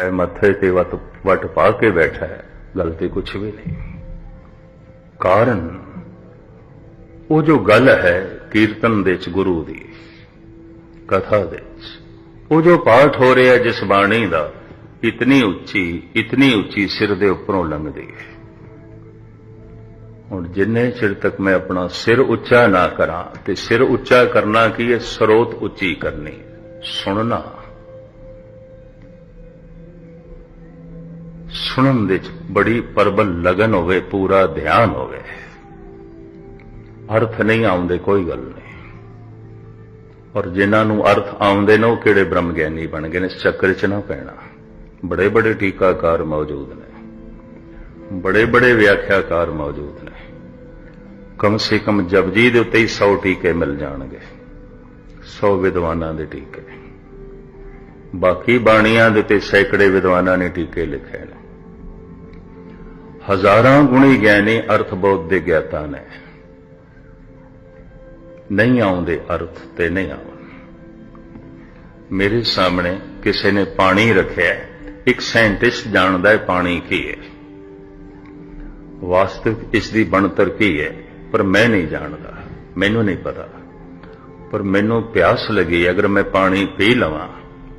ਹੈ ਮੱਥੇ ਤੇ ਵਟ ਵਟ ਪਾ ਕੇ ਬੈਠਾ ਹੈ। ਗੱਲ ਤੇ ਕੁਝ ਵੀ ਨਹੀਂ। ਕਾਰਨ? ਉਹ ਜੋ ਗੱਲ ਹੈ ਕੀਰਤਨ ਦੇ ਚ ਗੁਰੂ ਦੀ, ਕਥਾ ਦੇ ਚ ਉਹ ਜੋ ਪਾਠ ਹੋ ਰਿਹਾ ਜਿਸ ਬਾਣੀ ਦਾ, ਇਤਨੀ ਉੱਚੀ ਇਤਨੀ ਉੱਚੀ ਸਿਰ ਦੇ ਉੱਪਰੋਂ ਲੰਘਦੀ ਹੈ। ਹੁਣ ਜਿੰਨੇ ਚਿਰ ਤੱਕ ਮੈਂ ਆਪਣਾ ਸਿਰ ਉੱਚਾ ਨਾ ਕਰਾਂ, ਤੇ ਸਿਰ ਉੱਚਾ ਕਰਨਾ ਕੀ ਹੈ? ਸਰੋਤ ਉੱਚੀ ਕਰਨੀ। ਸੁਣਨਾ। ਸੁਣਨ ਦੇ ਚ ਬੜੀ ਪਰਬਲ ਲਗਨ ਹੋਵੇ, ਪੂਰਾ ਧਿਆਨ ਹੋਵੇ। ਅਰਥ ਨਹੀਂ ਆਉਂਦੇ, ਕੋਈ ਗੱਲ ਨਹੀਂ। ਔਰ ਜਿਨ੍ਹਾਂ ਨੂੰ ਅਰਥ ਆਉਂਦੇ ਨੇ, ਉਹ ਕਿਹੜੇ ਬ੍ਰਹਮ ਗਿਆਨੀ ਬਣ ਗਏ ਨੇ? ਇਸ ਚੱਕਰ 'ਚ ਨਾ ਪੈਣਾ। ਬੜੇ ਬੜੇ ਟੀਕਾਕਾਰ ਮੌਜੂਦ ਨੇ। ਬੜੇ ਬੜੇ ਵਿਆਖਿਆਕਾਰ ਮੌਜੂਦ ਨੇ। ਕਮ ਸੇ ਕਮ ਜਪਜੀ ਦੇ ਉੱਤੇ ਹੀ 100 ਟੀਕੇ ਮਿਲ ਜਾਣਗੇ। 100 ਵਿਦਵਾਨਾਂ ਦੇ ਟੀਕੇ। ਬਾਕੀ ਬਾਣੀਆਂ ਦੇ ਤੇ ਸੈਂਕੜੇ ਵਿਦਵਾਨਾਂ ਨੇ ਟੀਕੇ ਲਿਖੇ ਨੇ। ਹਜ਼ਾਰਾਂ ਗੁਣੀ ਗਿਆਨੀ ਅਰਥ ਬੋਧ ਦੇ ਗਿਆਤਾ ਨੇ। ਨਹੀਂ ਆਉਂਦੇ ਅਰਥ ਤੇ ਨਹੀਂ ਆਉਣ। ਮੇਰੇ ਸਾਹਮਣੇ ਕਿਸੇ ਨੇ ਪਾਣੀ ਰੱਖਿਆ ਇੱਕ ਸਾਇੰਟਿਸਟ ਜਾਣਦਾ ਹੈ ਪਾਣੀ ਕੀ ਹੈ। ਵਾਸਤਵਿਕ ਇਸ ਦੀ ਬਣਤਰ ਕੀ ਹੈ, ਪਰ ਮੈਂ ਨਹੀਂ ਜਾਣਦਾ। ਮੈਨੂੰ ਨਹੀਂ ਪਤਾ। ਪਰ ਮੈਨੂੰ ਪਿਆਸ ਲੱਗੀ, ਅਗਰ ਮੈਂ ਪਾਣੀ ਪੀ ਲਵਾਂ,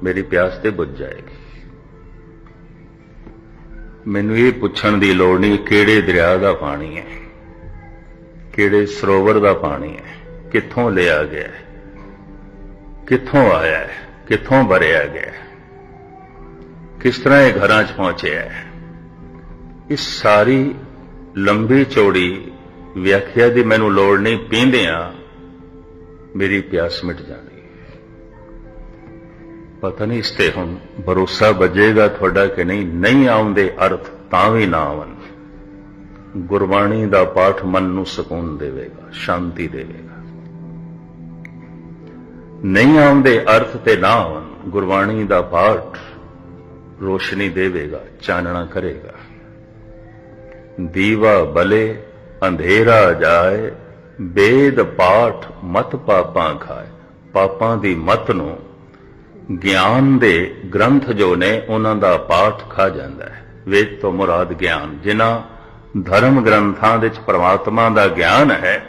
ਮੇਰੀ ਪਿਆਸ ਤੇ ਬੁੱਝ ਜਾਏਗੀ। ਮੈਨੂੰ ਇਹ ਪੁੱਛਣ ਦੀ ਲੋੜ ਨਹੀਂ ਕਿਹੜੇ ਦਰਿਆ ਦਾ ਪਾਣੀ ਹੈ, ਕਿਹੜੇ ਸਰੋਵਰ ਦਾ ਪਾਣੀ ਹੈ, ਕਿੱਥੋਂ ਲਿਆ ਗਿਆ ਹੈ, ਕਿੱਥੋਂ ਆਇਆ ਹੈ, ਕਿੱਥੋਂ ਭਰਿਆ ਗਿਆ ਹੈ, ਕਿਸ ਤਰ੍ਹਾਂ ਇਹ ਘਰਾਂ 'ਚ ਪਹੁੰਚਿਆ ਹੈ। ਇਸ ਸਾਰੀ ਲੰਬੀ ਚੌੜੀ ਵਿਆਖਿਆ ਦੀ ਮੈਨੂੰ ਲੋੜ ਨਹੀਂ, ਪੀਂਦਿਆਂ ਮੇਰੀ ਪਿਆਸ ਮਿਟ ਜਾਣੀ ਪਤਾ ਨਹੀਂ ਇਸ ਤੇ ਹੁਣ ਭਰੋਸਾ ਬਜੇਗਾ ਤੁਹਾਡਾ ਕਿ ਨਹੀਂ? ਨਹੀਂ ਆਉਂਦੇ ਅਰਥ ਤਾਂ ਵੀ ਨਾ ਆਵਨ ਗੁਰਬਾਣੀ ਦਾ ਪਾਠ ਮਨ ਨੂੰ ਸਕੂਨ ਦੇਵੇਗਾ, ਸ਼ਾਂਤੀ ਦੇਵੇਗਾ। ਨਹੀਂ ਆਉਂਦੇ ਅਰਥ ਤੇ ਨਾ ਆਵਨ ਗੁਰਬਾਣੀ ਦਾ ਪਾਠ ਰੋਸ਼ਨੀ ਦੇਵੇਗਾ, ਚਾਨਣਾ ਕਰੇਗਾ। ਦੀਵਾ ਬਲੇ, ਅੰਧੇਰਾ ਜਾਏ, ਬੇਦ ਪਾਠ ਮਤ ਪਾਪਾਂ ਖਾਏ। ਪਾਪਾਂ ਦੀ ਮਤ ਨੂੰ ਗਿਆਨ ਦੇ ਗ੍ਰੰਥ ਜੋ ਨੇ, ਉਹਨਾਂ ਦਾ ਪਾਠ ਖਾ ਜਾਂਦਾ ਹੈ। ਵੇਦ ਤੋਂ ਮੁਰਾਦ ਗਿਆਨ, ਜਿਨ੍ਹਾਂ ਧਰਮ ਗ੍ਰੰਥਾਂ ਵਿੱਚ ਪ੍ਰਮਾਤਮਾ ਦਾ ਗਿਆਨ ਹੈ,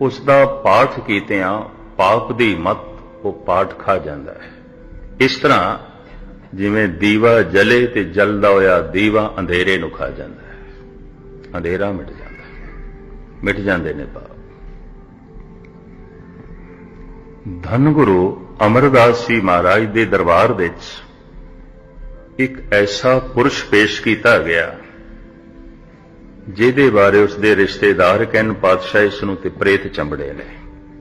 ਉਸ ਦਾ ਪਾਠ ਕੀਤਿਆਂ ਪਾਪ ਦੀ ਮਤ ਉਹ ਪਾਠ ਖਾ ਜਾਂਦਾ ਹੈ। ਇਸ ਤਰ੍ਹਾਂ ਜਿਵੇਂ ਦੀਵਾ ਜਲੇ ਤੇ ਜਲਦਾ ਹੋਇਆ ਦੀਵਾ ਅੰਧੇਰੇ ਨੂੰ ਖਾ ਜਾਂਦਾ ਹੈ। ਅੰਧੇਰਾ ਮਿਟ ਜਾਂਦਾ ਹੈ। ਮਿਟ ਜਾਂਦੇ ਨੇ ਪਾਪ। ਧੰਨ ਗੁਰੂ ਅਮਰਦਾਸ ਜੀ ਮਹਾਰਾਜ ਦੇ ਦਰਬਾਰ ਵਿੱਚ ਇੱਕ ਐਸਾ ਪੁਰਸ਼ ਪੇਸ਼ ਕੀਤਾ ਗਿਆ, ਜਿਹਦੇ ਬਾਰੇ ਉਸ ਦੇ ਰਿਸ਼ਤੇਦਾਰ ਕਹਿਣ ਪਾਤਸ਼ਾਹ ਇਸ ਨੂੰ ਤੇ ਪ੍ਰੇਤ ਚੰਬੜੇ ਨੇ,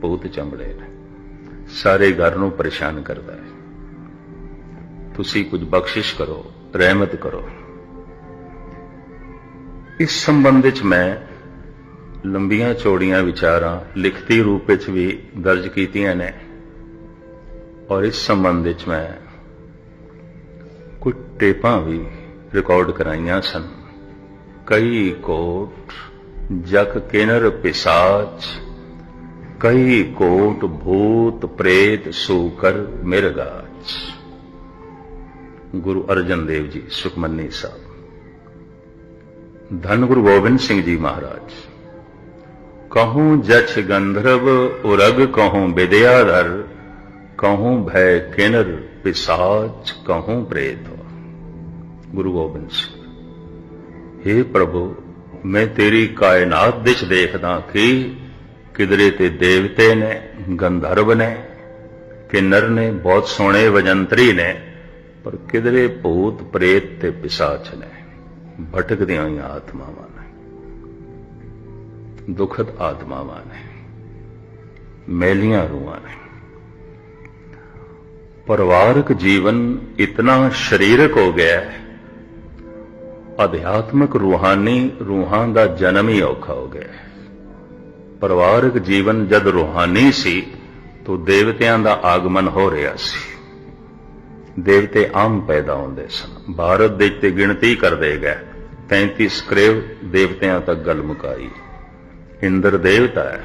ਭੂਤ ਚੰਬੜੇ ਨੇ। ਸਾਰੇ ਘਰ ਨੂੰ ਪਰੇਸ਼ਾਨ ਕਰਦਾ ਹੈ। ਤੁਸੀਂ ਕੁਝ ਬਖਸ਼ਿਸ਼ ਕਰੋ, ਰਹਿਮਤ ਕਰੋ। ਇਸ ਸੰਬੰਧ ਵਿੱਚ ਮੈਂ ਲੰਬੀਆਂ ਚੌੜੀਆਂ ਵਿਚਾਰਾਂ ਲਿਖਤੀ ਰੂਪ ਵਿੱਚ ਵੀ ਦਰਜ ਕੀਤੀਆਂ ਨੇ। ਔਰ ਇਸ ਸੰਬੰਧ ਵਿੱਚ ਮੈਂ ਕੁਝ ਟੇਪਾਂ ਵੀ ਰਿਕਾਰਡ ਕਰਾਈਆਂ ਸਨ। ਕਈ ਕੋਟ ਜਗ ਕਿਨਰ ਪਿਸਾਚ, ਕਈ ਕੋਟ ਭੂਤ ਪ੍ਰੇਤ ਸੂਕਰ ਮਿਰਗਾਚ। ਗੁਰੂ ਅਰਜਨ ਦੇਵ ਜੀ, ਸੁਖਮਨੀ ਸਾਹਿਬ। ਧੰਨ ਗੁਰੂ ਗੋਬਿੰਦ ਸਿੰਘ ਜੀ ਮਹਾਰਾਜ। ਕਹੂੰ ਜਛ ਗੰਧਰਵ ਉਰਗ ਕਹੂੰ ਵਿਦਿਆਧਰ ਕਹੂੰ ਭੈ ਕਿਨਰ ਪਿਸਾਚ ਕਹੂੰ ਪ੍ਰੇਤ ਗੁਰੂ ਗੋਬਿੰਦ ਸਿੰਘ हे ਪ੍ਰਭੂ ਮੈਂ ਤੇਰੀ ਕਾਇਨਾਤ ਵਿੱਚ ਦੇਖਦਾ ਕਿ ਕਿਧਰੇ ਤੇ ਦੇਵਤੇ ਨੇ ਗੰਧਰਵ ਨੇ ਕਿੰਨਰ ਨੇ ਬਹੁਤ ਸੋਹਣੇ ਵਜੰਤਰੀ ਨੇ ਪਰ ਕਿਧਰੇ ਭੂਤ ਪ੍ਰੇਤ ਤੇ ਪਿਸਾਚ ਨੇ ਭਟਕਦੀਆਂ ਹੋਈਆਂ ਆਤਮਾਵਾਂ ਨੇ ਦੁਖਦ ਆਤਮਾਵਾਂ ਨੇ, ਮੈਲੀਆਂ ਰੂਹਾਂ ਨੇ। ਪਰਿਵਾਰਕ ਜੀਵਨ ਇਤਨਾ ਸਰੀਰਕ ਹੋ ਗਿਆ ਹੈ, ਅਧਿਆਤਮਿਕ ਰੂਹਾਨੀ ਰੂਹਾਂ ਦਾ ਜਨਮ ਹੀ ਔਖਾ ਹੋ ਗਿਆ ਹੈ। ਪਰਿਵਾਰਕ ਜੀਵਨ ਜਦ ਰੂਹਾਨੀ ਸੀ, ਤੋ ਦੇਵਤਿਆਂ ਦਾ ਆਗਮਨ ਹੋ ਰਿਹਾ ਸੀ। ਦੇਵਤੇ ਆਮ ਪੈਦਾ ਹੁੰਦੇ ਸਨ, ਭਾਰਤ ਦੇ ਤੇ ਗਿਣਤੀ ਕਰਦੇ ਗਏ 33 ਸਕ੍ਰੇਵ ਦੇਵਤਿਆਂ ਤੱਕ ਗੱਲ ਮੁਕਾਈ। ਇੰਦਰ ਦੇਵਤਾ ਹੈ।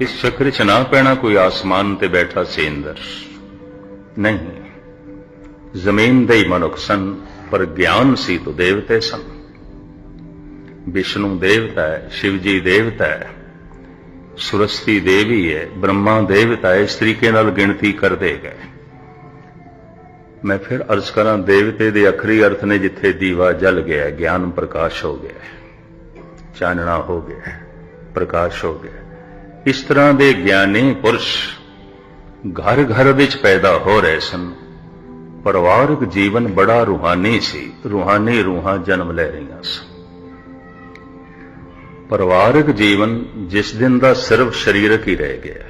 ਇਸ ਚੱਕਰ 'ਚ ਨਾ ਪੈਣਾ ਕੋਈ ਆਸਮਾਨ ਤੇ ਬੈਠਾ ਸੀ ਇੰਦਰ। ਨਹੀਂ, ਜ਼ਮੀਨ ਦੇ ਹੀ ਮਨੁੱਖ ਸਨ, ਪਰ ਗਿਆਨ ਸੀ ਤੋ ਦੇਵਤੇ ਸਨ। ਵਿਸ਼ਨੂੰ ਦੇਵਤਾ ਹੈ ਸ਼ਿਵ ਜੀ ਦੇਵਤਾ ਹੈ, ਸੁਰਸਤੀ ਦੇਵੀ ਹੈ, ਬ੍ਰਹਮਾ ਦੇਵਤਾ ਹੈ, ਇਸ ਤਰੀਕੇ ਨਾਲ ਗਿਣਤੀ ਕਰਦੇ ਗਏ। ਮੈਂ ਫਿਰ ਅਰਜ਼ ਕਰਾਂ, ਦੇਵਤੇ ਦੇ ਅਖਰੀ ਅਰਥ ਨੇ ਜਿੱਥੇ ਦੀਵਾ ਜਲ ਗਿਆ, ਗਿਆਨ ਪ੍ਰਕਾਸ਼ ਹੋ ਗਿਆ, ਚਾਨਣਾ ਹੋ ਗਿਆ। ਪ੍ਰਕਾਸ਼ ਹੋ ਗਿਆ। ਇਸ ਤਰ੍ਹਾਂ ਦੇ ਗਿਆਨੀ ਪੁਰਸ਼ ਘਰ ਘਰ ਵਿੱਚ ਪੈਦਾ ਹੋ ਰਹੇ ਸਨ। ਪਰਿਵਾਰਕ ਜੀਵਨ ਬੜਾ ਰੂਹਾਨੀ ਸੀ। ਰੂਹਾਨੀ ਰੂਹਾਂ ਜਨਮ ਲੈ ਰਹੀਆਂ ਸਨ। ਪਰਿਵਾਰਕ ਜੀਵਨ ਜਿਸ ਦਿਨ ਦਾ ਸਿਰਫ ਸਰੀਰਕ ਹੀ ਰਹਿ ਗਿਆ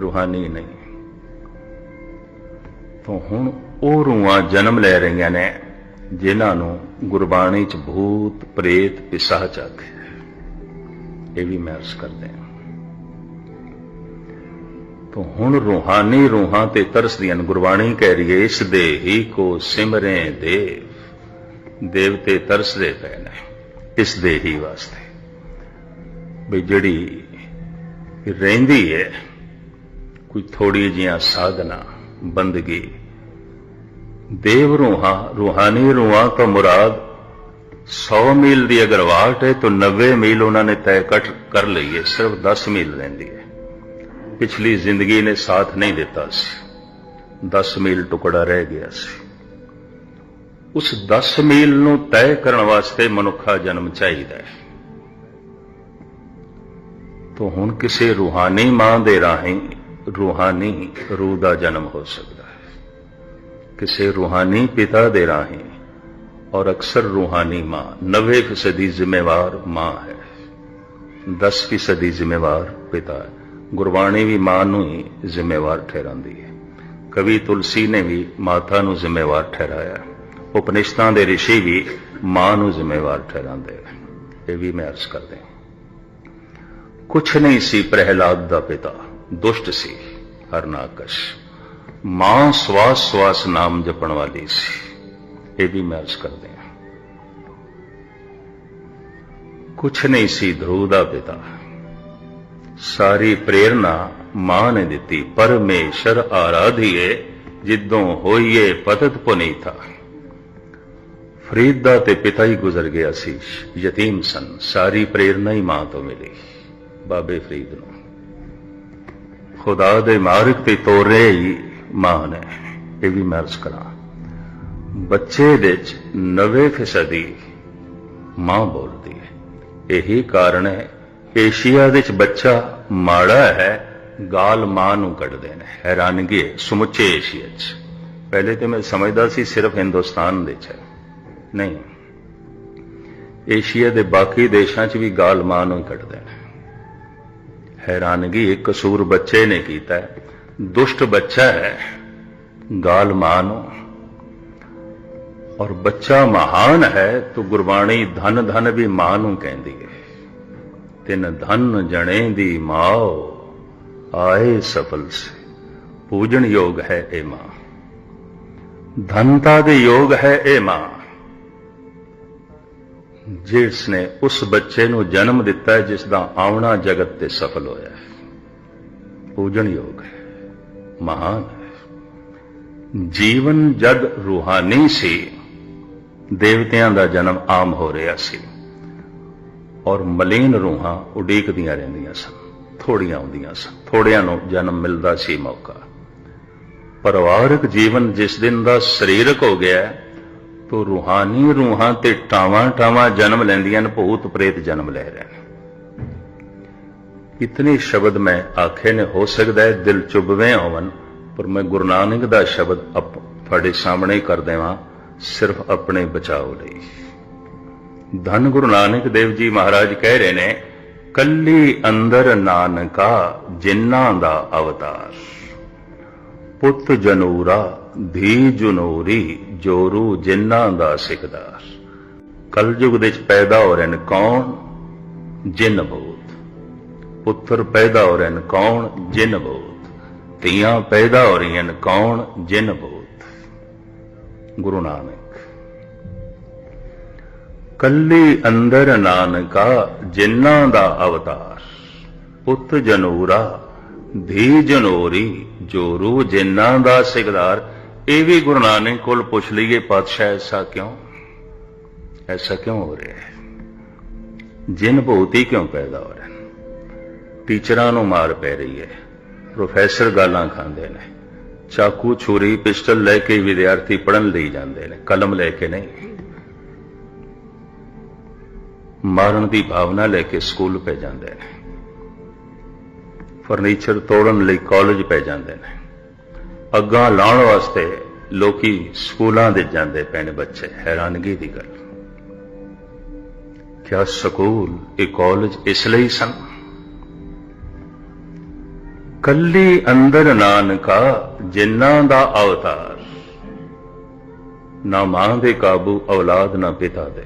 ਰੂਹਾਨੀ ਨਹੀਂ। ਤਾਂ ਹੁਣ ਉਹ ਰੂਹਾਂ ਜਨਮ ਲੈ ਰਹੀਆਂ ਨੇ, ਜਿਨ੍ਹਾਂ ਨੂੰ ਗੁਰਬਾਣੀ ਚ ਭੂਤ, ਪ੍ਰੇਤ, ਪਿਸਾਚ ਆਖਿਆ ਇਹ ਵੀ ਮੈਂ ਅਰਜ਼ ਕਰਦੇ ਹਾਂ ਤਾਂ ਹੁਣ ਰੂਹਾਨੀ ਰੂਹਾਂ ਤੇ ਤਰਸਦੀਆਂ ਨੇ ਗੁਰਬਾਣੀ ਕਹਿ ਰਹੀ ਹੈ ਇਸ ਦੇ ਹੀ ਕੋ ਸਿਮਰੇ ਦੇਵ। ਦੇਵਤੇ ਤਰਸਦੇ ਪਏ ਨੇ, ਇਸ ਦੇ ਹੀ ਵਾਸਤੇ। ਵੀ ਜਿਹੜੀ ਰਹਿੰਦੀ ਹੈ ਕੋਈ ਥੋੜੀ ਜਿਹੀਆਂ ਸਾਧਨਾ, ਬੰਦਗੀ। ਦੇਵ ਰੂਹਾਂ, ਰੂਹਾਨੀ ਰੂਹਾਂ ਤੋਂ ਮੁਰਾਦ 100 ਮੀਲ ਦੀ ਅਗਰ ਵਾਟ ਹੈ, ਤਾਂ 90 ਮੀਲ ਉਹਨਾਂ ਨੇ ਤੈਅ ਕਰ ਲਈ ਹੈ, ਸਿਰਫ 10 ਮੀਲ ਰਹਿੰਦੀ ਹੈ। ਪਿਛਲੀ ਜ਼ਿੰਦਗੀ ਨੇ ਸਾਥ ਨਹੀਂ ਦਿੱਤਾ ਸੀ। 10 ਮੀਲ ਟੁਕੜਾ ਰਹਿ ਗਿਆ ਸੀ। ਉਸ 10 ਮੀਲ ਨੂੰ ਤੈਅ ਕਰਨ ਵਾਸਤੇ ਮਨੁੱਖਾ ਜਨਮ ਚਾਹੀਦਾ ਹੈ। ਤੋਂ ਹੁਣ ਕਿਸੇ ਰੂਹਾਨੀ ਮਾਂ ਦੇ ਰਾਹੀਂ ਰੂਹਾਨੀ ਰੂਹ ਦਾ ਜਨਮ ਹੋ ਸਕਦਾ ਹੈ। ਕਿਸੇ ਰੂਹਾਨੀ ਪਿਤਾ ਦੇ ਰਾਹੀਂ ਔਰ ਅਕਸਰ ਰੂਹਾਨੀ ਮਾਂ 90% ਜ਼ਿੰਮੇਵਾਰ ਮਾਂ ਹੈ। 10% ਜ਼ਿੰਮੇਵਾਰ ਪਿਤਾ ਹੈ। ਗੁਰਬਾਣੀ ਵੀ ਮਾਂ ਨੂੰ ਹੀ ਜ਼ਿੰਮੇਵਾਰ ਠਹਿਰਾਉਂਦੀ ਹੈ। ਕਵੀ ਤੁਲਸੀ ਨੇ ਵੀ ਮਾਤਾ ਨੂੰ ਜ਼ਿੰਮੇਵਾਰ ਠਹਿਰਾਇਆ ਉਪਨਿਸ਼ਦਾਂ ਦੇ ઋષਿ ਵੀ ਮਾਂ ਨੂੰ ਜ਼ਿੰਮੇਵਾਰ ਠਹਿਰਾਉਂਦੇ ਨੇ ਇਹ ਵੀ ਮੈਂ ਅਰਜ਼ ਕਰਦੇ ਕੁਛ ਨਹੀਂ ਸੀ ਪ੍ਰਹਿਲਾਦ ਦਾ ਪਿਤਾ, ਦੁਸ਼ਟ ਸੀ ਹਰਨਾਕਸ਼। ਮਾਂ ਸਵਾਸ ਸਵਾਸ ਨਾਮ ਜਪਣ ਵਾਲੀ ਸੀ। ਇਹ ਵੀ ਮੈਂ ਅਰਜ਼ ਕਰਦੇ ਹਾਂ। ਕੁਛ ਨਹੀਂ ਸੀ ਧਰੂ ਦਾ ਪਿਤਾ। ਸਾਰੀ ਪ੍ਰੇਰਣਾ ਮਾਂ ਨੇ ਦਿੱਤੀ। ਪਰਮੇਸ਼ਰ ਆਰਾਧੀਏ, ਜਿੱਦੋਂ ਹੋਈਏ ਪਤਤ ਪੁਨੀਤਾ। ਫਰੀਦ ਦਾ ਤੇ ਪਿਤਾ ਹੀ ਗੁਜ਼ਰ ਗਿਆ ਸੀ। ਯਤੀਮ ਸਨ। ਸਾਰੀ ਪ੍ਰੇਰਣਾ ਹੀ ਮਾਂ ਤੋਂ ਮਿਲੀ। ਬਾਬੇ ਫਰੀਦ ਨੂੰ। ਖੁਦਾ ਦੇ ਮਾਰਗ ਤੇ ਤੋਰੇ ਹੀ ਮਾਂ ਨੇ। ਇਹ ਵੀ ਮੈਂ ਅਰਜ਼ ਕਰਾਂ। ਬੱਚੇ ਦੇ ਚ 90% ਮਾਂ ਬੋਲਦੀ ਹੈ। ਇਹੀ ਕਾਰਨ ਹੈ, ਏਸ਼ੀਆ ਦੇ ਚ ਬੱਚਾ ਮਾੜਾ ਹੈ, ਗਾਲ ਮਾਂ ਨੂੰ ਕੱਢਦੇ ਨੇ, ਹੈਰਾਨਗੀ ਹੈ, ਸਮੁੱਚੇ ਏਸ਼ੀਆ ਚ। ਪਹਿਲੇ ਤੇ ਮੈਂ ਸਮਝਦਾ ਸੀ ਸਿਰਫ ਹਿੰਦੁਸਤਾਨ ਦੇ ਚ। ਹੈ ਨਹੀਂ, ਏਸ਼ੀਆ ਦੇ ਬਾਕੀ ਦੇਸ਼ਾਂ 'ਚ ਵੀ ਗਾਲ ਮਾਂ ਨੂੰ ਕੱਢਦੇ ਨੇ। ਹੈਰਾਨਗੀ ਇੱਕ ਕਸੂਰ ਬੱਚੇ ਨੇ ਕੀਤਾ ਦੁਸ਼ਟ ਬੱਚਾ ਹੈ, ਗਾਲ ਮਾਂ ਨੂੰ ਔਰ ਬੱਚਾ ਮਹਾਨ ਹੈ, ਤਾਂ ਗੁਰਬਾਣੀ ਧਨ ਧਨ ਵੀ ਮਾਂ ਨੂੰ ਕਹਿੰਦੀ ਹੈ। ਤਿੰਨ ਧਨ ਜਣੇ ਦੀ ਮਾਂ, ਆਏ ਸਫਲ ਸੇ। ਪੂਜਣ ਯੋਗ ਹੈ ਇਹ ਮਾਂ। ਧਨਤਾ ਦੇ ਯੋਗ ਹੈ ਇਹ ਮਾਂ। ਜਿਸ ਨੇ ਉਸ ਬੱਚੇ ਨੂੰ ਜਨਮ ਦਿੱਤਾ ਹੈ ਜਿਸ ਦਾ ਆਉਣਾ ਜਗਤ ਤੇ ਸਫਲ ਹੋਇਆ ਹੈ। ਪੂਜਣ ਯੋਗ ਹੈ, ਮਹਾਨ ਹੈ। ਜੀਵਨ ਜਦ ਰੂਹਾਨੀ ਸੀ। ਦੇਵਤਿਆਂ ਦਾ ਜਨਮ ਆਮ ਹੋ ਰਿਹਾ ਸੀ ਔਰ ਮਲੀਨ ਰੂਹਾਂ ਉਡੀਕਦੀਆਂ ਰਹਿੰਦੀਆਂ ਸਨ, ਥੋੜੀਆਂ ਆਉਂਦੀਆਂ ਸਨ, ਥੋੜਿਆਂ ਨੂੰ ਜਨਮ ਮਿਲਦਾ ਸੀ ਮੌਕਾ। ਪਰਿਵਾਰਕ ਜੀਵਨ ਜਿਸ ਦਿਨ ਦਾ ਸਰੀਰਕ ਹੋ ਗਿਆ, ਤੋ ਰੂਹਾਨੀ ਰੂਹਾਂ ਤੇ ਟਾਵਾਂ ਟਾਵਾਂ ਜਨਮ ਲੈਂਦੀਆਂ ਨੇ, ਭੂਤ ਪ੍ਰੇਤ ਜਨਮ ਲੈ ਰਹੇ ਨੇ। ਇਤਨੇ ਸ਼ਬਦ ਮੈਂ ਆਖੇ ਨੇ, ਹੋ ਸਕਦਾ ਹੈ ਦਿਲ ਚੁਬਵੇਂ ਹੋਵਨ, ਪਰ ਮੈਂ ਗੁਰੂ ਨਾਨਕ ਦਾ ਸ਼ਬਦ ਆਪ ਤੁਹਾਡੇ ਸਾਹਮਣੇ ਕਰ ਦੇਵਾਂ। ਸਿਰਫ ਆਪਣੇ ਬਚਾਓ ਲਈ। ਧੰਨ ਗੁਰੂ ਨਾਨਕ ਦੇਵ ਜੀ ਮਹਾਰਾਜ ਕਹਿ ਰਹੇ ਨੇ, ਕੱਲੀ ਅੰਦਰ ਨਾਨਕਾ ਜਿਨ੍ਹਾਂ ਦਾ ਅਵਤਾਰ। ਪੁੱਤ ਜਨੂਰਾ, ਧੀ ਜਨੂਰੀ, ਜੋਰੂ ਜਿਨ੍ਹਾਂ ਦਾ ਸਿਕਦਾਰ ਕਲਯੁਗ ਦੇ ਵਿੱਚ ਪੈਦਾ ਹੋ ਰਹੇ ਨੇ ਕੌਣ? ਜਿਨ ਬੋਧ। ਪੁੱਤਰ ਪੈਦਾ ਹੋ ਰਹੇ ਨੇ ਕੌਣ? ਜਿਨ ਬੋਧ। ਧੀਆਂ ਪੈਦਾ ਹੋ ਰਹੀਆਂ ਨੇ ਕੌਣ? ਜਿਨ ਬੋਧ। ਗੁਰੂ ਨਾਨਕ। ਕੱਲੀ ਅੰਦਰ ਨਾਨਕਾ ਜਿਨ੍ਹਾਂ ਦਾ ਅਵਤਾਰ, ਪੁੱਤ ਜਨੂਰਾ, ਧੀ ਜਨੋਰੀ, ਜੋਰੂ ਜਿਨ੍ਹਾਂ ਦਾ ਸਿਗਦਾਰ ਇਹ ਵੀ ਗੁਰੂ ਨਾਨਕ ਕੋਲ ਪੁੱਛ ਲਈਏ, ਪਾਤਸ਼ਾਹ ਐਸਾ ਕਿਉਂ? ਐਸਾ ਕਿਉਂ ਹੋ ਰਿਹਾ ਹੈ? ਜਿਨ ਭੂਤੀ ਕਿਉਂ ਪੈਦਾ ਹੋ ਰਹੇ ਨੇ ਟੀਚਰਾਂ ਨੂੰ ਮਾਰ ਪੈ ਰਹੀ ਹੈ, ਪ੍ਰੋਫੈਸਰ ਗਾਲਾਂ ਖਾਂਦੇ ਨੇ। ਚਾਕੂ, ਛੁਰੀ, ਪਿਸਟਲ ਲੈ ਕੇ ਵਿਦਿਆਰਥੀ ਪੜਨ ਲਈ ਜਾਂਦੇ ਨੇ, ਕਲਮ ਲੈ ਕੇ ਨਹੀਂ। ਮਾਰਨ ਦੀ ਭਾਵਨਾ ਲੈ ਕੇ ਸਕੂਲ ਪੈ ਜਾਂਦੇ ਨੇ। ਫਰਨੀਚਰ ਤੋੜਨ ਲਈ ਕਾਲਜ ਪੈ ਜਾਂਦੇ ਨੇ। ਅੱਗਾਂ ਲਾਉਣ ਵਾਸਤੇ ਲੋਕੀ ਸਕੂਲਾਂ ਦੇ ਜਾਂਦੇ ਪਏ ਨੇ ਬੱਚੇ, ਹੈਰਾਨਗੀ ਦੀ ਗੱਲ। ਕਿਆ ਸਕੂਲ, ਇਹ ਕਾਲਜ ਇਸ ਲਈ ਸਨ? ਕੱਲੀ ਅੰਦਰ ਨਾਨਕਾ ਜਿਨ੍ਹਾਂ ਦਾ ਅਵਤਾਰ। ਨਾ ਮਾਂ ਦੇ ਕਾਬੂ ਔਲਾਦ, ਨਾ ਪਿਤਾ ਦੇ।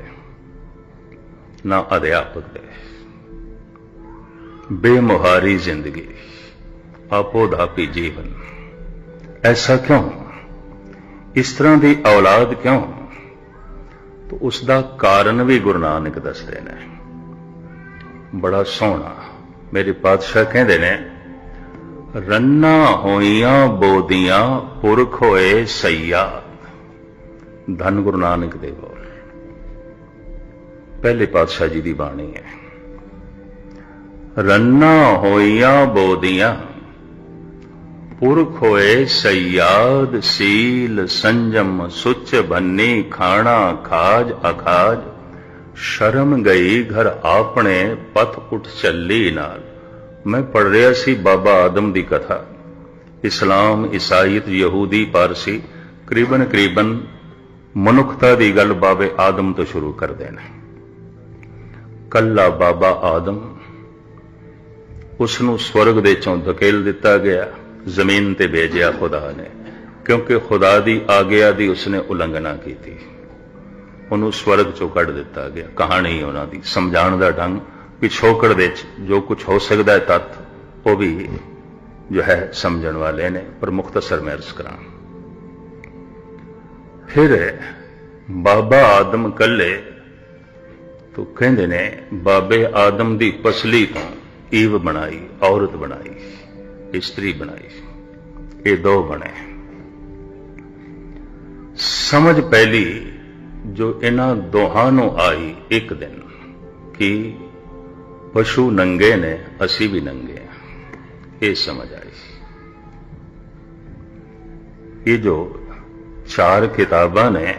ਨਾ ਅਧਿਆਪਕ ਦੇ। ਬੇਮੁਹਾਰੀ ਜ਼ਿੰਦਗੀ, ਆਪੋ ਧਾਪੀ ਜੀਵਨ। ਐਸਾ ਕਿਉਂ? ਇਸ ਤਰ੍ਹਾਂ ਦੀ ਔਲਾਦ ਕਿਉਂ? ਤਾਂ ਉਸ ਦਾ ਕਾਰਨ ਵੀ ਗੁਰੂ ਨਾਨਕ ਦੱਸਦੇ ਨੇ। ਬੜਾ ਸੋਹਣਾ, ਮੇਰੇ ਪਾਤਸ਼ਾਹ ਕਹਿੰਦੇ ਨੇ ਰੰਨਾ ਹੋਈਆਂ ਬੋਦੀਆਂ ਪੁਰਖ ਹੋਏ ਸਈਆ। ਧੰਨ ਗੁਰੂ ਨਾਨਕ ਦੇਵ ਪਹਿਲੇ ਪਾਤਸ਼ਾਹ ਜੀ ਦੀ ਬਾਣੀ ਹੈ। ਰੰਨਾ ਹੋਈਆਂ ਬੋਦੀਆਂ ਪੁਰਖ ਹੋਏ ਸਯਾਦ ਸੀਲ, ਸੰਜਮ, ਸੁਚ, ਬੰਨੀ, ਖਾਣਾ, ਖਾਜ, ਅਖਾਜ, ਸ਼ਰਮ ਗਈ ਘਰ ਆਪਣੇ, ਪਥ ਉੱਠ ਚੱਲੀ ਨਾਲ। ਮੈਂ ਪੜ ਰਿਹਾ ਸੀ ਬਾਬਾ ਆਦਮ ਦੀ ਕਥਾ। ਇਸਲਾਮ, ਈਸਾਈਅਤ, ਯਹੂਦੀ, ਪਾਰਸੀ ਕਰੀਬਨ ਕਰੀਬਨ ਮਨੁੱਖਤਾ ਦੀ ਗੱਲ ਬਾਬੇ ਆਦਮ ਤੋਂ ਸ਼ੁਰੂ ਕਰਦੇ ਨੇ ਕੱਲਾ ਬਾਬਾ ਆਦਮ ਉਸ ਨੂੰ ਸਵਰਗ ਦੇ ਚੋਂ ਧਕੇਲ ਦਿੱਤਾ ਗਿਆ, ਜ਼ਮੀਨ ਤੇ ਭੇਜਿਆ ਖੁਦਾ ਨੇ, ਕਿਉਂਕਿ ਖੁਦਾ ਦੀ ਆਗਿਆ ਦੀ ਉਸਨੇ ਉਲੰਘਣਾ ਕੀਤੀ। ਉਹਨੂੰ ਸਵਰਗ ਚੋਂ ਕੱਢ ਦਿੱਤਾ ਗਿਆ, ਕਹਾਣੀ ਉਹਨਾਂ ਦੀ, ਸਮਝਾਉਣ ਦਾ ਢੰਗ ਪਿਛੋਕੜ ਵਿੱਚ ਜੋ ਕੁਝ ਹੋ ਸਕਦਾ ਹੈ ਤੱਤ ਉਹ ਵੀ ਜੋ ਹੈ ਸਮਝਣ ਵਾਲੇ ਨੇ ਪਰ ਮੁਖਤਸਰ ਮੈਂ ਅਰਜ਼ ਕਰਾਂ ਫਿਰ ਬਾਬਾ ਆਦਮ ਕੱਲੇ ਤੋ ਕਹਿੰਦੇ ਨੇ ਬਾਬੇ ਆਦਮ ਦੀ ਪਸਲੀ ਤੋਂ ਈਵ ਬਣਾਈ ਔਰਤ ਬਣਾਈ ਇਸਤਰੀ ਬਣਾਈ ਇਹ ਦੋ ਬਣੇ ਸਮਝ ਪਹਿਲੀ ਜੋ ਇਹਨਾਂ ਦੋਹਾਂ ਨੂੰ ਆਈ ਇੱਕ ਦਿਨ ਕਿ ਪਸ਼ੂ ਨੰਗੇ ਨੇ ਅਸੀਂ ਵੀ ਨੰਗੇ ਹਾਂ ਇਹ ਸਮਝ ਆਈ ਇਹ ਜੋ ਚਾਰ ਕਿਤਾਬਾਂ ਨੇ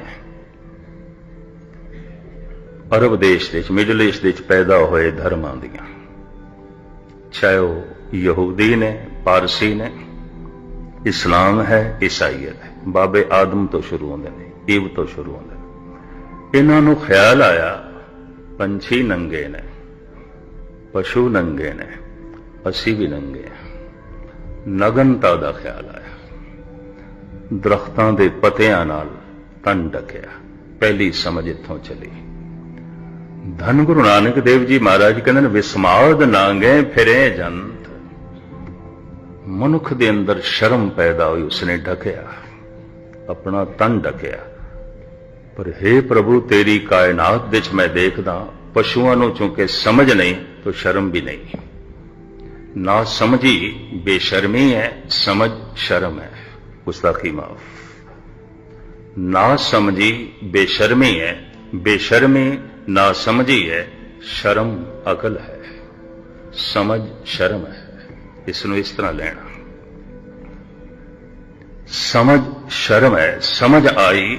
ਅਰਬ ਦੇਸ਼ ਦੇ ਵਿੱਚ ਮਿਡਲ ਈਸਟ ਦੇ ਵਿੱਚ ਪੈਦਾ ਹੋਏ ਧਰਮਾਂ ਦੀਆਂ ਚਾਹੇ ਉਹ ਯਹੂਦੀ ਨੇ ਪਾਰਸੀ ਨੇ ਇਸਲਾਮ ਹੈ ਈਸਾਈਅਤ ਹੈ ਬਾਬੇ ਆਦਮ ਤੋਂ ਸ਼ੁਰੂ ਹੁੰਦੇ ਨੇ ਈਵ ਤੋਂ ਸ਼ੁਰੂ ਹੁੰਦੇ ਨੇ ਇਹਨਾਂ ਨੂੰ ਖਿਆਲ ਆਇਆ ਪੰਛੀ ਨੰਗੇ ਨੇ ਪਸ਼ੂ ਨੰਗੇ ਨੇ, ਅਸੀਂ ਵੀ ਨੰਗੇ ਹਾਂ ਨਗਨਤਾ ਦਾ ਖਿਆਲ ਆਇਆ। ਦਰਖਤਾਂ ਦੇ ਪਤਿਆਂ ਨਾਲ ਤਨ ਢਕਿਆ। ਪਹਿਲੀ ਸਮਝ ਇੱਥੋਂ ਚਲੀ। ਧੰਨ ਗੁਰੂ ਨਾਨਕ ਦੇਵ ਜੀ ਮਹਾਰਾਜ ਕਹਿੰਦੇ ਨੇ ਵਿਸਮਾਦ ਨਾਂਗੇ ਫਿਰੇ ਜੰਤ। ਮਨੁੱਖ ਦੇ ਅੰਦਰ ਸ਼ਰਮ ਪੈਦਾ ਹੋਈ, ਉਸਨੇ ਢਕਿਆ। ਆਪਣਾ ਤਨ ਢਕਿਆ। ਪਰ हे ਪ੍ਰਭੂ, ਤੇਰੀ ਕਾਇਨਾਤ ਵਿੱਚ ਮੈਂ ਦੇਖਦਾ ਪਸ਼ੂਆਂ ਨੂੰ ਚੁੰਕੇ ਸਮਝ ਨਹੀਂ ਤਾਂ ਸ਼ਰਮ ਵੀ ਨਹੀਂ ਨਾ ਸਮਝੀ ਬੇਸ਼ਰਮੀ ਹੈ ਸਮਝ ਸ਼ਰਮ ਹੈ ਗੁਸਤਾਖੀ ਮਾਫ ਨਾ ਸਮਝੀ ਬੇਸ਼ਰਮੀ ਹੈ ਬੇਸ਼ਰਮੀ ਨਾ ਸਮਝੀ ਹੈ ਸ਼ਰਮ ਅਕਲ ਹੈ ਸਮਝ ਸ਼ਰਮ ਹੈ ਇਸ ਨੂੰ ਇਸ ਤਰ੍ਹਾਂ ਲੈਣਾ ਸਮਝ ਸ਼ਰਮ ਹੈ ਸਮਝ ਆਈ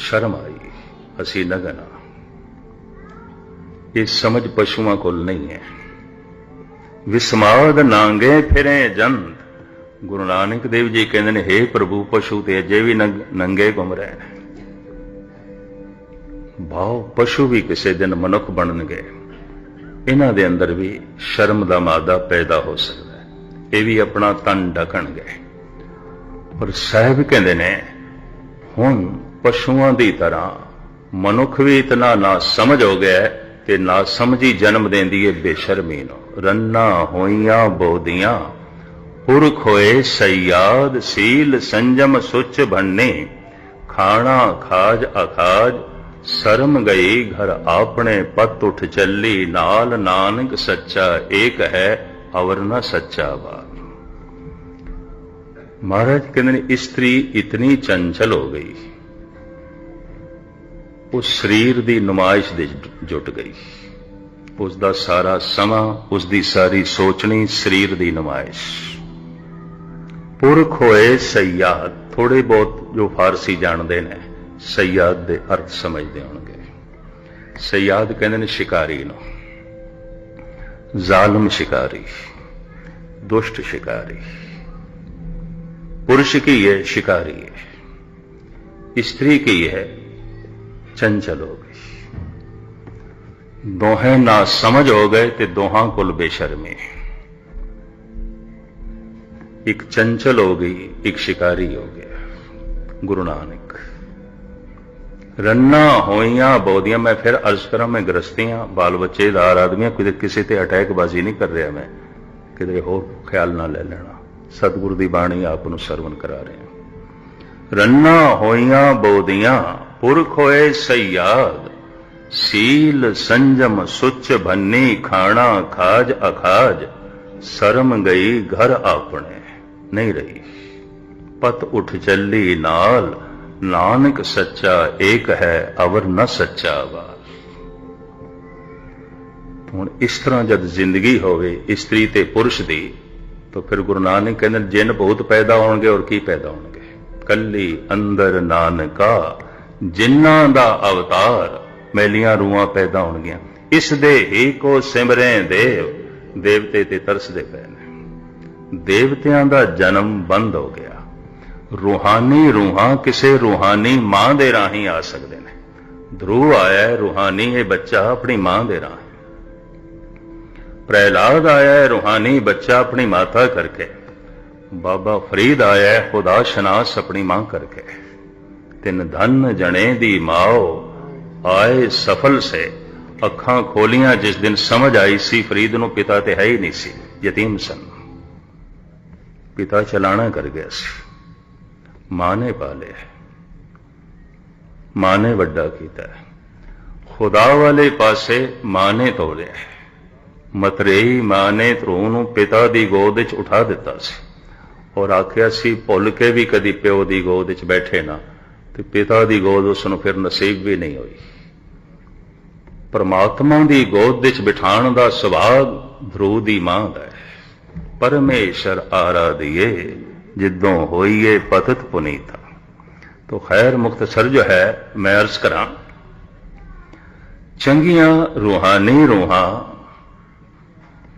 ਸ਼ਰਮ ਆਈ ਅਸੀਂ ਨਗਨਾ ਇਹ ਸਮਝ ਪਸ਼ੂਆਂ ਕੋਲ ਨਹੀਂ ਹੈ। ਵਿਸਮਾਦ ਨਾਂਗੇ ਫਿਰੇ ਜੰਤ। ਗੁਰੂ ਨਾਨਕ ਦੇਵ ਜੀ ਕਹਿੰਦੇ ਨੇ हे ਪ੍ਰਭੂ ਪਸ਼ੂ, ਤੇ ਅਜੇ ਵੀ ਨੰਗੇ ਘੁੰਮ ਰਹੇ ਨੇ। ਭਾਵ ਪਸ਼ੂ ਵੀ ਕਿਸੇ ਦਿਨ ਮਨੁੱਖ ਬਣਨਗੇ। ਇਹਨਾਂ ਦੇ ਅੰਦਰ ਵੀ ਸ਼ਰਮ ਦਾ ਮਾਦਾ ਪੈਦਾ ਹੋ ਸਕਦਾ ਹੈ। ਇਹ ਵੀ ਆਪਣਾ ਤਨ ਢਕਣਗੇ। ਪਰ ਸਾਹਿਬ ਕਹਿੰਦੇ ਨੇ, ਹੁਣ ਪਸ਼ੂਆਂ ਦੀ ਤਰ੍ਹਾਂ ਮਨੁੱਖ ਵੀ ਇਤਨਾ ਨਾ ਸਮਝ ਹੋ ਗਿਆ ਤੇ ਨਾ ਸਮਝੀ ਜਨਮ ਦੇਂਦੀ ਏ ਬੇਸ਼ਰਮੀ ਨੂੰ ਰੰਨਾ ਹੋਈਆਂ ਬੋਦੀਆਂ ਪੁਰਖ ਹੋਏ ਸਯਾਦ, ਸੀਲ ਸੰਜਮ ਸੁਚ ਭੰਨੇ ਖਾਣਾ ਖਾਜ ਅਖਾਜ, ਸ਼ਰਮ ਗਈ ਘਰ ਆਪਣੇ ਪਤ ਉਠ ਚੱਲੀ, ਨਾਲ ਨਾਨਕ ਸੱਚਾ ਏਕ ਹੈ ਅਵਰ ਨ ਸੱਚਾ ਬਾਤ। ਮਹਾਰਾਜ ਕਹਿੰਦੇ ਨੇ ਇਸਤਰੀ ਇਤਨੀ ਚੰਚਲ ਹੋ ਗਈ। ਉਹ ਸਰੀਰ ਦੀ ਨਮਾਇਸ਼ ਦੇ ਜੁਟ ਗਈ। ਉਸ ਦਾ ਸਾਰਾ ਸਮਾਂ, ਉਸ ਦੀ ਸਾਰੀ ਸੋਚਣੀ ਸਰੀਰ ਦੀ ਨਮਾਇਸ਼। ਪੁਰਖ ਹੋਏ ਸਯਾਦ ਥੋੜੇ ਬਹੁਤ ਜੋ ਫਾਰਸੀ ਜਾਣਦੇ ਨੇ, ਸਯਾਦ ਦੇ ਅਰਥ ਸਮਝਦੇ ਹੋਣਗੇ। ਸਯਾਦ ਕਹਿੰਦੇ ਨੇ ਸ਼ਿਕਾਰੀ ਨੂੰ। ਜ਼ਾਲਮ ਸ਼ਿਕਾਰੀ, ਦੁਸ਼ਟ ਸ਼ਿਕਾਰੀ। ਪੁਰਸ਼ ਕੀ ਹੈ? ਸ਼ਿਕਾਰੀ ਹੈ। ਇਸਤਰੀ ਕੀ ਹੈ? ਚੰਚਲ ਹੋ ਗਈ ਦੋਹੇ ਨਾ ਸਮਝ ਹੋ ਗਏ ਤੇ ਦੋਹਾਂ ਕੁਲ ਬੇਸ਼ਰਮੇ। ਇੱਕ ਚੰਚਲ ਹੋ ਗਈ, ਇੱਕ ਸ਼ਿਕਾਰੀ ਹੋ ਗਿਆ। ਗੁਰੂ ਨਾਨਕ, ਰੰਨਾ ਹੋਈਆਂ ਬੋਧੀਆਂ ਮੈਂ ਫਿਰ ਅਰਜ਼ ਕਰਾਂ ਮੈਂ ਗ੍ਰਸਤੀਆਂ, ਬਾਲ ਬੱਚੇ ਦਾਰ ਆਦਮੀਆਂ, ਕਿਤੇ ਕਿਸੇ ਤੇ ਅਟੈਕ ਬਾਜ਼ੀ ਨਹੀਂ ਕਰ ਰਿਹਾ ਮੈਂ। ਕਿਤੇ ਹੋਰ ਖਿਆਲ ਨਾ ਲੈ ਲੈਣਾ। ਸਤਿਗੁਰੂ ਦੀ ਬਾਣੀ ਆਪ ਨੂੰ ਸਰਵਨ ਕਰਾ ਰਹੇ। ਹਾਂ ਰੰਨਾ ਹੋਈਆਂ ਬੋਧੀਆਂ ਪੁਰਖ ਹੋਏ ਸਯਾਦ। ਸੀਲ ਸੰਜਮ ਸੁੱਚ ਭੰਨੀ ਖਾਣਾ ਖਾਜ ਅਖਾਜ। ਸ਼ਰਮ ਗਈ ਘਰ ਆਪਣੇ, ਨਹੀਂ ਰਹੀ। ਪਤ ਉਠ ਚੱਲੀ ਨਾਲ, ਨਾਨਕ ਸੱਚਾ ਏਕ ਹੈ, ਅਵਰ ਨ ਸੱਚਾ ਵਾ। ਹੁਣ ਇਸ ਤਰ੍ਹਾਂ ਜਦ ਜ਼ਿੰਦਗੀ ਹੋਵੇ, ਇਸਤਰੀ ਤੇ ਪੁਰਸ਼ ਦੀ, ਤਾਂ ਫਿਰ ਗੁਰੂ ਨਾਨਕ ਕਹਿੰਦੇ ਜਿੰਨ ਬਹੁਤ ਪੈਦਾ ਹੋਣਗੇ, ਔਰ ਕੀ ਪੈਦਾ ਹੋਣਗੇ? ਕੱਲੀ ਅੰਦਰ ਨਾਨਕਾ ਜਿਨ੍ਹਾਂ ਦਾ ਅਵਤਾਰ ਮੈਲੀਆਂ ਰੂਹਾਂ ਪੈਦਾ ਹੋਣਗੀਆਂ, ਇਸ ਦੇ ਹੀ ਕੋ ਸਿਮਰੇ ਦੇਵ, ਦੇਵਤੇ ਤੇ ਤਰਸਦੇ ਪਏ ਨੇ। ਦੇਵਤਿਆਂ ਦਾ ਜਨਮ ਬੰਦ ਹੋ ਗਿਆ। ਰੂਹਾਨੀ ਰੂਹਾਂ ਕਿਸੇ ਰੂਹਾਨੀ ਮਾਂ ਦੇ ਰਾਹੀਂ ਆ ਸਕਦੇ ਨੇ। ਧਰੂ ਆਇਆ ਰੂਹਾਨੀ, ਇਹ ਬੱਚਾ ਆਪਣੀ ਮਾਂ ਦੇ ਰਾਹੀਂ। ਪ੍ਰਹਿਲਾਦ ਆਇਆ ਰੂਹਾਨੀ, ਬੱਚਾ ਆਪਣੀ ਮਾਤਾ ਕਰਕੇ। ਬਾਬਾ ਫਰੀਦ ਆਇਆ ਖੁਦਾ ਸ਼ਨਾਸ ਆਪਣੀ ਮਾਂ ਕਰਕੇ। ਤਿੰਨ ਧਨ ਜਣੇ ਦੀ ਮਾਓ ਆਏ ਸਫਲ ਸੇ। ਅੱਖਾਂ ਖੋਲੀਆਂ, ਜਿਸ ਦਿਨ ਸਮਝ ਆਈ ਸੀ, ਫਰੀਦ ਨੂੰ ਪਿਤਾ ਤੇ ਹੈ ਹੀ ਨਹੀਂ ਸੀ, ਯਤੀਮ ਸਨ। ਪਿਤਾ ਚਲਾਣਾ ਕਰ ਗਿਆ ਸੀ। ਮਾਂ ਨੇ ਪਾਲਿਆ ਮਾਂ ਨੇ ਵੱਡਾ ਕੀਤਾ। ਖੁਦਾ ਵਾਲੇ ਪਾਸੇ ਮਾਂ ਨੇ ਤੋਲਿਆ ਮਤਰੇਈ ਮਾਂ ਨੇ ਧਰੂ ਨੂੰ ਪਿਤਾ ਦੀ ਗੋਦ ਵਿੱਚ ਉਠਾ ਦਿੱਤਾ ਸੀ। ਔਰ ਆਖਿਆ ਸੀ, ਭੁੱਲ ਕੇ ਵੀ ਕਦੀ ਪਿਓ ਦੀ ਗੋਦ ਵਿੱਚ ਬੈਠੇ ਨਾ। ਤੇ ਪਿਤਾ ਦੀ ਗੋਦ ਉਸ ਨੂੰ ਫਿਰ ਨਸੀਬ ਵੀ ਨਹੀਂ ਹੋਈ। ਪਰਮਾਤਮਾ ਦੀ ਗੋਦ ਵਿੱਚ ਬਿਠਾਣ ਦਾ ਸੁਭਾਗ ਧਰੂ ਦੀ ਮਾਂ ਦਾ ਹੈ। ਪਰਮੇਸ਼ਰ ਆਰਾਧੀਏ, ਜਿੱਦੋਂ ਹੋਈਏ ਪਤਤ ਪੁਨੀਤਾ। ਤੋ ਖੈਰ ਮੁਖਤਸਰ ਜੋ ਹੈ, ਮੈਂ ਅਰਜ਼ ਕਰਾਂ। ਚੰਗੀਆਂ ਰੂਹਾਨੀ ਰੂਹਾਂ,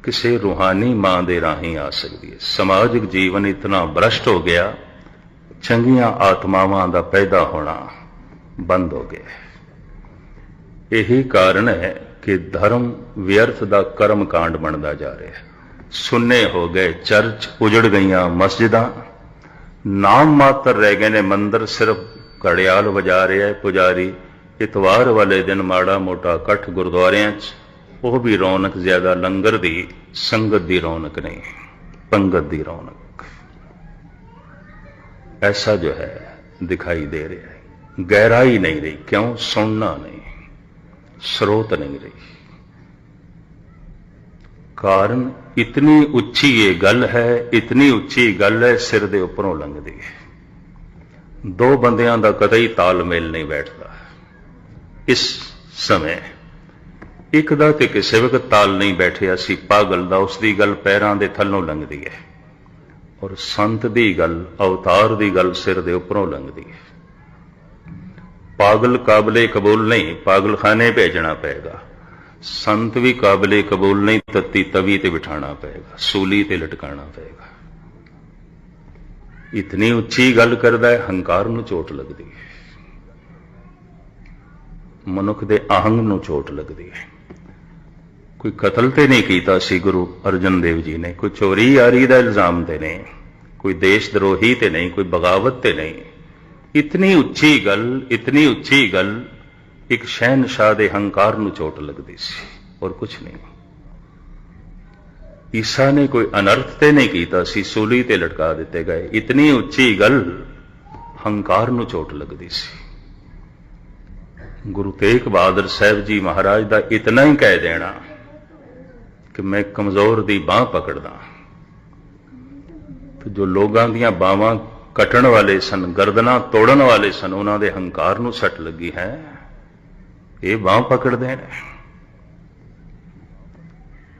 ਕਿਸੇ ਰੂਹਾਨੀ ਮਾਂ ਦੇ ਰਾਹੀਂ ਆ ਸਕਦੀ ਹੈ। ਸਮਾਜਿਕ ਜੀਵਨ ਇਤਨਾ ਭ੍ਰਸ਼ਟ ਹੋ ਗਿਆ ਚੰਗੀਆਂ ਆਤਮਾਵਾਂ ਦਾ ਪੈਦਾ ਹੋਣਾ ਬੰਦ ਹੋ ਗਿਆ ਇਹੀ ਕਾਰਨ ਹੈ ਕਿ ਧਰਮ ਵਿਅਰਥ ਦਾ ਕਰਮ ਕਾਂਡ ਬਣਦਾ ਜਾ ਰਿਹਾ ਹੈ। ਸੁੰਨੇ ਹੋ ਗਏ ਚਰਚ ਉਜੜ ਗਈਆਂ ਮਸਜਿਦਾਂ, ਨਾਮ ਮਾਤਰ ਰਹਿ ਗਏ ਨੇ ਮੰਦਰ, ਸਿਰਫ ਘੜਿਆਲ ਵਜਾ ਰਿਹਾ ਹੈ ਪੁਜਾਰੀ। ਇਤਵਾਰ ਵਾਲੇ ਦਿਨ ਮਾੜਾ ਮੋਟਾ ਇਕੱਠ ਗੁਰਦੁਆਰਿਆਂ 'ਚ, ਉਹ ਵੀ ਰੌਣਕ ਜ਼ਿਆਦਾ ਲੰਗਰ ਦੀ, ਸੰਗਤ ਦੀ ਰੌਣਕ ਨਹੀਂ, ਪੰਗਤ ਦੀ ਰੌਣਕ। ਐਸਾ ਜੋ ਹੈ ਦਿਖਾਈ ਦੇ ਰਿਹਾ ਹੈ ਗਹਿਰਾਈ ਨਹੀਂ ਰਹੀ ਕਿਉਂ ਸੁਣਨਾ ਨਹੀਂ ਸਰੋਤ ਨਹੀਂ ਰਹੀ ਕਾਰਨ ਇਤਨੀ ਉੱਚੀ ਇਹ ਗੱਲ ਹੈ ਇਤਨੀ ਉੱਚੀ ਗੱਲ ਹੈ ਸਿਰ ਦੇ ਉੱਪਰੋਂ ਲੰਘਦੀ ਹੈ ਦੋ ਬੰਦਿਆਂ ਦਾ ਕਦੇ ਤਾਲਮੇਲ ਨਹੀਂ ਬੈਠਦਾ ਇਸ ਸਮੇਂ ਇੱਕ ਦਾ ਤੇ ਕਿਸੇ ਵਕਤ ਤਾਲ ਨਹੀਂ ਬੈਠਿਆ ਸੀ ਪਾਗਲ ਦਾ ਉਸ ਦੀ ਗੱਲ ਪੈਰਾਂ ਦੇ ਥੱਲੋਂ ਲੰਘਦੀ ਹੈ ਔਰ ਸੰਤ ਦੀ ਗੱਲ, ਅਵਤਾਰ ਦੀ ਗੱਲ ਸਿਰ ਦੇ ਉੱਪਰੋਂ ਲੰਘਦੀ ਹੈ। ਪਾਗਲ ਕਾਬਲੇ ਕਬੂਲ ਨਹੀਂ, ਪਾਗਲਖਾਨੇ ਭੇਜਣਾ ਪਏਗਾ। ਸੰਤ ਵੀ ਕਾਬਲੇ ਕਬੂਲ ਨਹੀਂ, ਤਤੀ ਤਵੀ ਤੇ ਬਿਠਾਣਾ ਪਏਗਾ, ਸੂਲੀ ਤੇ ਲਟਕਾਣਾ ਪਏਗਾ। ਇਤਨੀ ਉੱਚੀ ਗੱਲ ਕਰਦਾ ਹੈ, ਹੰਕਾਰ ਨੂੰ ਚੋਟ ਲੱਗਦੀ ਹੈ। ਮਨੁੱਖ ਦੇ ਅਹੰਗ ਨੂੰ ਚੋਟ ਲੱਗਦੀ ਹੈ। ਕੋਈ ਕਤਲ ਤੇ ਨਹੀਂ ਕੀਤਾ ਸੀ ਗੁਰੂ ਅਰਜਨ ਦੇਵ ਜੀ ਨੇ, ਕੋਈ ਚੋਰੀ ਯਾਰੀ ਦਾ ਇਲਜ਼ਾਮ ਤੇ ਨਹੀਂ, ਕੋਈ ਦੇਸ਼ ਦਰੋਹੀ ਤੇ ਨਹੀਂ, ਕੋਈ ਬਗਾਵਤ ਤੇ ਨਹੀਂ। ਇਤਨੀ ਉੱਚੀ ਗੱਲ, ਇਤਨੀ ਉੱਚੀ ਗੱਲ ਇੱਕ ਸ਼ਹਿਨशाह ਦੇ ਹੰਕਾਰ ਨੂੰ ਚੋਟ ਲੱਗਦੀ ਸੀ ਔਰ ਕੁਝ ਨਹੀਂ। ਈਸਾ ਨੇ ਕੋਈ ਅਨਰਥ ਤੇ ਨਹੀਂ ਕੀਤਾ ਸੀ, ਸੂਲੀ ਤੇ ਲਟਕਾ ਦਿੱਤੇ ਗਏ। ਇਤਨੀ ਉੱਚੀ ਗੱਲ ਹੰਕਾਰ ਨੂੰ ਚੋਟ ਲੱਗਦੀ ਸੀ। ਗੁਰੂ ਤੇਗ ਬਹਾਦਰ ਸਾਹਿਬ ਜੀ ਮਹਾਰਾਜ ਦਾ ਇਤਨਾ ਹੀ ਕਹਿ ਦੇਣਾ ਕਿ ਮੈਂ ਕਮਜ਼ੋਰ ਦੀ ਬਾਹ ਪਕੜਦਾ ਤੇ ਜੋ ਲੋਕਾਂ ਦੀਆਂ ਬਾਹਾਂ ਕਟਣ ਵਾਲੇ ਸਨ, ਗਰਦਨਾਂ ਤੋੜਨ ਵਾਲੇ ਸਨ, ਉਹਨਾਂ ਦੇ ਹੰਕਾਰ ਨੂੰ ਸੱਟ ਲੱਗੀ ਹੈ। ਇਹ ਬਾਹ ਪਕੜਦੇ ਨੇ।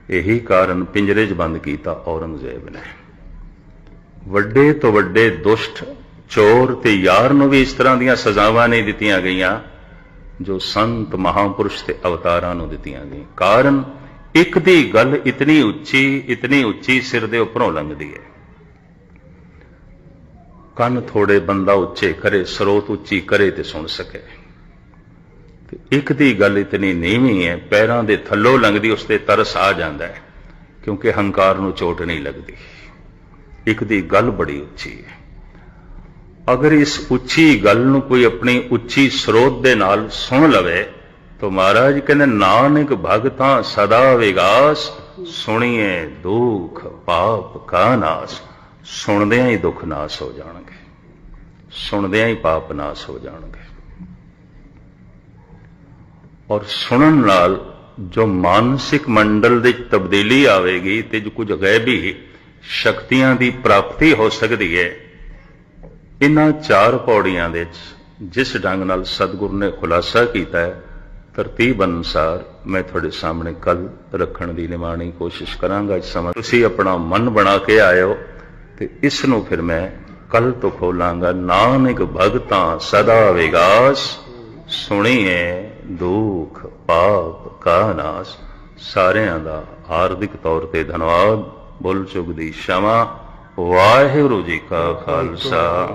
ਇਹੀ ਕਾਰਨ ਪਿੰਜਰੇ 'ਚ ਬੰਦ ਕੀਤਾ ਔਰੰਗਜ਼ੇਬ ਨੇ। ਵੱਡੇ ਤੋਂ ਵੱਡੇ ਦੁਸ਼ਟ, ਚੋਰ ਤੇ ਯਾਰ ਨੂੰ ਵੀ ਇਸ ਤਰ੍ਹਾਂ ਦੀਆਂ ਸਜ਼ਾਵਾਂ ਨਹੀਂ ਦਿੱਤੀਆਂ ਗਈਆਂ, ਜੋ ਸੰਤ ਮਹਾਪੁਰਸ਼ ਤੇ ਅਵਤਾਰਾਂ ਨੂੰ ਦਿੱਤੀਆਂ ਗਈਆਂ। ਕਾਰਨ ਇੱਕ ਦੀ ਗੱਲ ਇਤਨੀ ਉੱਚੀ ਇਤਨੀ ਉੱਚੀ ਸਿਰ ਦੇ ਉੱਪਰੋਂ ਲੰਘਦੀ ਹੈ। ਕੰਨ ਥੋੜੇ ਬੰਦਾ ਉੱਚੇ ਕਰੇ, ਸਰੋਤ ਉੱਚੀ ਕਰੇ ਤੇ ਸੁਣ ਸਕੇ। ਤੇ ਇੱਕ ਦੀ ਗੱਲ ਇਤਨੀ ਨੀਵੀਂ ਹੈ, ਪੈਰਾਂ ਦੇ ਥੱਲੋਂ ਲੰਘਦੀ, ਉਸ ਤੇ ਤਰਸ ਆ ਜਾਂਦਾ ਹੈ, ਕਿਉਂਕਿ ਹੰਕਾਰ ਨੂੰ ਚੋਟ ਨਹੀਂ ਲੱਗਦੀ। ਇੱਕ ਦੀ ਗੱਲ ਬੜੀ ਉੱਚੀ ਹੈ। ਅਗਰ ਇਸ ਉੱਚੀ ਗੱਲ ਨੂੰ ਕੋਈ ਆਪਣੀ ਉੱਚੀ ਸਰੋਤ ਦੇ ਨਾਲ ਸੁਣ ਲਵੇ ਤਾਂ ਮਹਾਰਾਜ ਕਹਿੰਦੇ, ਨਾਨਕ ਭਗਤਾਂ ਸਦਾ ਵਿਗਾਸ, ਸੁਣੀਏ ਦੁੱਖ ਪਾਪ ਕਾ ਨਾਸ। ਸੁਣਦਿਆਂ ਹੀ ਦੁੱਖ ਨਾਸ ਹੋ ਜਾਣਗੇ। ਸੁਣਦਿਆਂ ਹੀ ਪਾਪ ਨਾਸ ਹੋ ਜਾਣਗੇ। ਔਰ ਸੁਣਨ ਨਾਲ ਜੋ ਮਾਨਸਿਕ ਮੰਡਲ ਦੇ ਤਬਦੀਲੀ ਆਵੇਗੀ ਤੇ ਜੋ ਕੁਝ ਗੈਬੀ ਸ਼ਕਤੀਆਂ ਦੀ ਪ੍ਰਾਪਤੀ ਹੋ ਸਕਦੀ ਹੈ, ਇਹਨਾਂ ਚਾਰ ਪੌੜੀਆਂ ਦੇ ਵਿੱਚ ਜਿਸ ਢੰਗ ਨਾਲ ਸਤਿਗੁਰੂ ਨੇ ਖੁਲਾਸਾ ਕੀਤਾ ਹੈ ਤਰਤੀਬ ਅਨੁਸਾਰ ਮੈਂ ਤੁਹਾਡੇ ਸਾਹਮਣੇ ਕੱਲ ਰੱਖਣ ਦੀ ਨਿਮਾਣੀ ਕੋਸ਼ਿਸ਼ ਕਰਾਂਗਾ, ਇਸ ਸਮਾਂ ਤੁਸੀਂ ਆਪਣਾ ਮਨ ਬਣਾ ਕੇ ਆਇਓ ਤੇ ਇਸ ਨੂੰ ਫਿਰ ਮੈਂ ਕੱਲ ਤੋਂ ਖੋਲਾਂਗਾ। ਨਾਨਕ ਭਗਤਾਂ ਸਦਾ ਵਿਗਾਸ ਸੁਣੀਏ ਦੁੱਖ ਪਾਪ ਕਾ ਨਾਸ। ਸਾਰਿਆਂ ਦਾ ਹਾਰਦਿਕ ਤੌਰ ਤੇ ਧੰਨਵਾਦ। ਬੁੱਲ ਚੁੱਕ ਦੀ ਸ਼ਮਾ। ਵਾਹਿਗੁਰੂ ਜੀ ਕਾ ਖਾਲਸਾ।